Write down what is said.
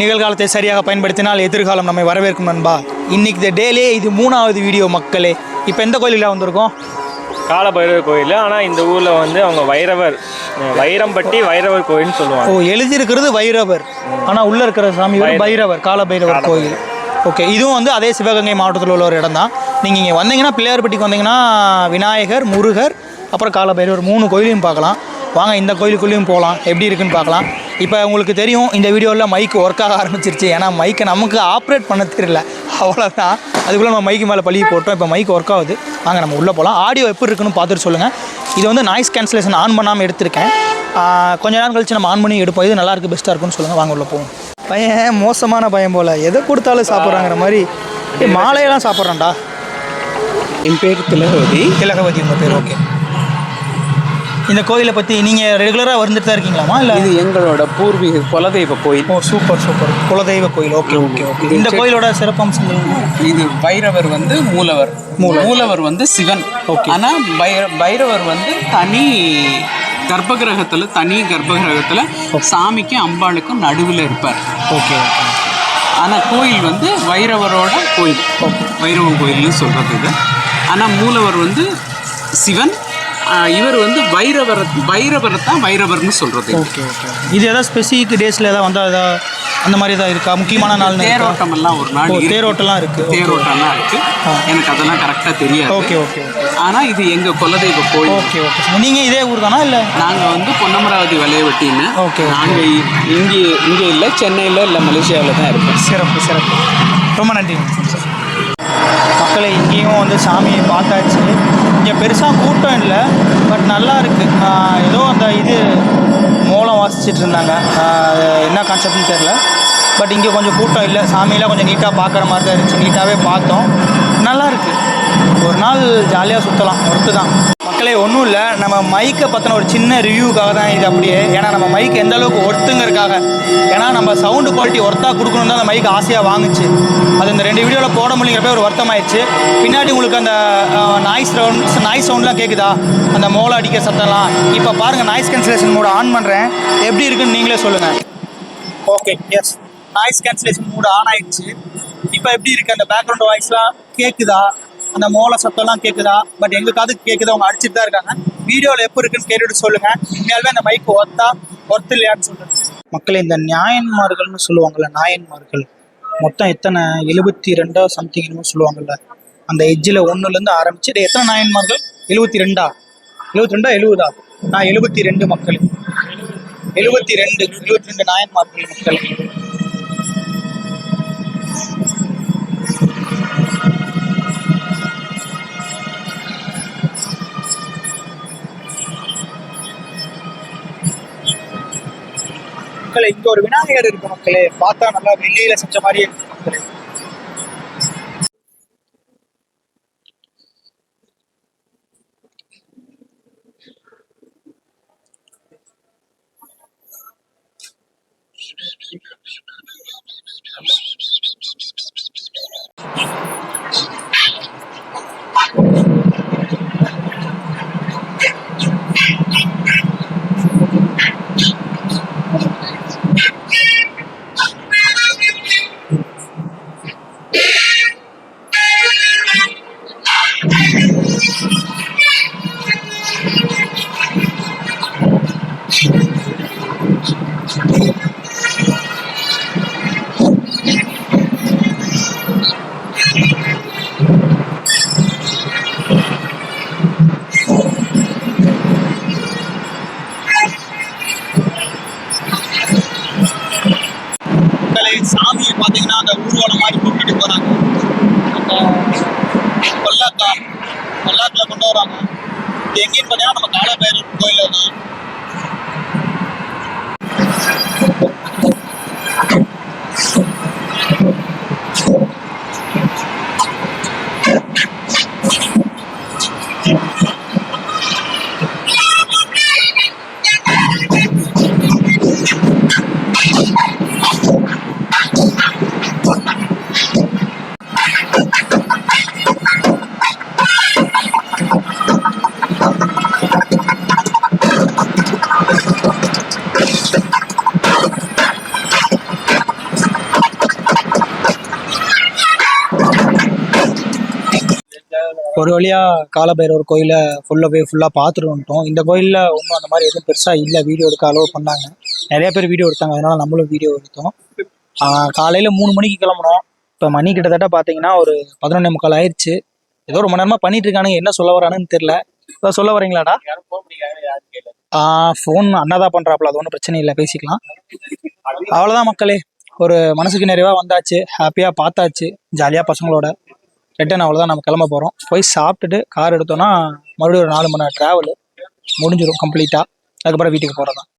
நிகழ்காலத்தை சரியாக பயன்படுத்தினால் எதிர்காலம் நம்மை வரவேற்கும் நண்பா. இன்னைக்கு இந்த டேலே இது மூணாவது வீடியோ மக்களே. இப்போ எந்த கோயிலில் வந்திருக்கோம்? காலபைரவர் கோயில். ஆனால் இந்த ஊரில் வந்து அவங்க வைரவர் வைரம்பட்டி வைரவர் கோயில்னு ஓ சொல்லுவாங்க எழுதியிருக்கிறது வைரவர். ஆனால் உள்ளே இருக்கிற சாமி பைரவர் கால பைரவர் கோயில். ஓகே இதுவும் வந்து அதே சிவகங்கை மாவட்டத்தில் உள்ள ஒரு இடம் தான் நீங்கள் இங்கே வந்தீங்கன்னா பிள்ளையார்பட்டிக்கு வந்தீங்கன்னா விநாயகர் முருகர் அப்புறம் கால பைரவர் மூணு கோயிலையும் பார்க்கலாம். வாங்க இந்த கோயிலுக்குள்ளேயும் போகலாம். எப்படி இருக்குன்னு பார்க்கலாம். இப்போ உங்களுக்கு தெரியும் இந்த வீடியோவில் மைக் ஒர்க் ஆக ஆரம்பிச்சிருச்சு. ஏன்னா மைக்கை நமக்கு ஆப்ரேட் பண்ண தெரியல. அவ்வளோதான் அதுக்குள்ளே நம்ம மைக்கு மேலே பழி போட்டோம். இப்போ மைக் ஒர்க் ஆகுது. வாங்க நம்ம உள்ளே போகலாம் ஆடியோ எப்படி இருக்குன்னு பார்த்துட்டு சொல்லுங்கள் இது வந்து நாய்ஸ் கேன்சலேஷன் ஆன் பண்ணாமல் எடுத்திருக்கேன். கொஞ்ச நேரம் கழிச்சு நம்ம ஆன் பண்ணி எடுப்போம். இது நல்லா இருக்கு பெஸ்ட்டாக இருக்குன்னு சொல்லுங்கள் வாங்க உள்ள போவோம். பையன் மோசமான பையன் போல். எதை கொடுத்தாலும் சாப்பிட்றாங்கிற மாதிரி. மாலையெல்லாம் சாப்பிட்றான்டா. என் பேர் திலகவதி. திலகவதி உங்கள் பேர் ஓகே இந்த கோயிலை பற்றி நீங்கள் ரெகுலராக வந்துட்டு தான் இருக்கீங்களாமா இல்லை? இது எங்களோட பூர்வீக குலதெய்வ கோயில். ஓ சூப்பர் சூப்பர் குலதெய்வ கோயில். ஓகே ஓகே ஓகே இந்த கோயிலோட சிறப்பம்சங்கள் இது பைரவர் வந்து மூலவர். மூலவர். வந்து சிவன். ஆனா பைர பைரவர் வந்து தனி கர்ப்பகிரகத்துல தனி கர்ப்பகிரகத்துல சாமிக்கும் அம்பாளுக்கும் நடுவில் இருப்பார். ஓகே ஓகே ஆனா கோயில் வந்து வைரவரோட கோயில். வைரவன் கோயில்னு சொல்றது இது. ஆனா மூலவர் வந்து சிவன் இவர் வந்து வைரவர் வைரவரை தான் வைரவர்னு சொல்றது ஓகே ஓகே. இது ஏதாவது ஸ்பெசிஃபிக் டேஸில் ஏதாவது வந்தால் ஏதாவது அந்த மாதிரி தான் இருக்கா? முக்கியமான நாள் தேரோட்டம் எல்லாம் ஒரு நாள். தேரோட்டம்லாம் இருக்குது தேரோட்டம்லாம் இருக்கு. எனக்கு அதெல்லாம் கரெக்டா தெரியாது. Okay okay okay. ஆனா இது எங்க குலதெய்வ கோயில். Okay okay. நீங்கள் இதே ஊர் தானா இல்லை? நாங்க வந்து பொன்னமராவதி வலையவட்டின்னு ஓகே. நாங்க இ- இங்கே இங்க இல்ல சென்னையில இல்ல மலேசியாவில் தான் இருக்கோம். சிறப்பு சிறப்பு. ரொம்ப நன்றி வந்து சாமியை பார்த்தாச்சு. இங்கே பெருசாக கூட்டம் இல்லை பட் நல்லா இருக்குது ஏதோ அந்த இது மூலம் வாசிச்சுட்டு இருந்தாங்க. என்ன கான்செப்ட்னு தெரில பட் இங்கே கொஞ்சம் கூட்டம் இல்லை. சாமியெல்லாம் கொஞ்சம் நீட்டாக பார்க்குற மாதிரி தான் இருந்துச்சு. நீட்டாகவே பார்த்தோம். நல்லா இருக்குது ஒரு நாள் ஜாலியாக சுற்றலாம் ஒர்த்து தான். மக்களே ஒன்றும் இல்லை. நம்ம மைக்கை பற்றின ஒரு சின்ன ரிவ்யூக்காக தான் இது அப்படியே. ஏன்னா நம்ம மைக் எந்த அளவுக்கு ஒர்த்துங்கிறதுக்காக. ஏன்னா நம்ம சவுண்டு குவாலிட்டி ஒர்த்தாக கொடுக்கணும் தான் அந்த மைக் ஆசையாக வாங்குச்சு. அது இந்த ரெண்டு வீடியோவில் போட முடியுங்கிறப்ப ஒரு வருத்தமாயிடுச்சு பின்னாடி உங்களுக்கு அந்த நாய்ஸ் சவுண்ட் நாய்ஸ் சவுண்ட்லாம் கேட்குதா அந்த மோளம் அடிக்கிற சத்தம்லாம். இப்போ பாருங்கள் நாய்ஸ் கேன்சலேஷன் மோட ஆன் பண்ணுறேன் எப்படி இருக்குன்னு நீங்களே சொல்லுங்கள் okay yes noise cancellation mode on ஆயிடுச்சு. இப்போ எப்படி இருக்குது அந்த பேக்ரவுண்ட் வாய்ஸ்லாம் கேட்குதா அந்த மோள சத்தம்லாம் கேட்குதா பட் எங்க காதுக்கு கேட்குதா அவங்க அடிச்சுட்டு தான் இருக்காங்க. வீடியோவில் எப்போ இருக்குன்னு கேட்டுட்டு சொல்லுங்க. உண்மையாலுமே அந்த மைக் ஒர்த்தா ஒர்த்து இல்லையான்னு சொல்லுங்க. மக்கள் இந்த நியாயன்மார்கள்னு சொல்லுவாங்கல்ல நாயன்மார்கள் மொத்தம் எத்தனை? எழுபத்தி ரெண்டா சம்திங்னு சொல்லுவாங்கல்ல. அந்த எஜ்ஜில் ஒன்றுலேருந்து ஆரம்பிச்சு எத்தனை நாயன்மார்கள் எழுபத்தி ரெண்டா எழுபத்தி ரெண்டா எழுபதா? நான் எழுபத்தி ரெண்டு மக்கள். எழுபத்தி ரெண்டு எழுபத்தி ரெண்டு நாயன்மார்கள் மக்கள். மக்களே இங்க ஒரு விநாயகர் இருக்கு மக்களே. பார்த்தா நல்லா வெள்ளியில செஞ்ச மாதிரியே அந்த ஊர்வலம் மாதிரி கூப்பிட்டு போறாங்க. அந்த பல்லாக்கா பல்லாக்கில் கொண்டு வராங்க. இது எங்கேயும் பார்த்தீங்கன்னா நம்ம காலபைரவர் கோயிலில் தான் ஒரு வழியாக காலபைரவர் கோயிலை ஃபுல்லாக போய் ஃபுல்லாக பார்த்துட்டு வந்துட்டோம். இந்த கோயிலில் ஒன்றும் அந்த மாதிரி எதுவும் பெருசாக இல்லை. வீடியோ எடுக்க அலோவ் பண்ணாங்க. நிறைய பேர் வீடியோ எடுத்தாங்க. அதனால நம்மளும் வீடியோ எடுத்தோம். காலையில் மூணு மணிக்கு கிளம்புனோம். இப்போ மணி கிட்டத்தட்ட பார்த்தீங்கன்னா ஒரு பதினொன்னே முக்கால் ஆயிடுச்சு ஏதோ ரொம்ப நேரமாக பண்ணிட்டு இருக்கானுங்க. என்ன சொல்ல வரானுன்னு தெரில ஏதோ சொல்ல வரீங்களாடா? ஃபோன் அண்ணாதான் பண்ணுறாப்புல அது ஒன்றும் பிரச்சனை இல்லை. பேசிக்கலாம். அவ்வளோதான் மக்களே. ஒரு மனசுக்கு நிறைவாக வந்தாச்சு. ஹாப்பியாக பார்த்தாச்சு. ஜாலியாக பசங்களோட. ரிட்டன் அவ்வளோதான் நம்ம கிளம்ப போகிறோம் போய் சாப்பிட்டுட்டு கார் எடுத்தோன்னா மறுபடியும் ஒரு நாலு மணி நேரம் ட்ராவல் முடிஞ்சிடும் கம்ப்ளீட்டாக அதுக்கப்புறம் வீட்டுக்கு போகிறது தான்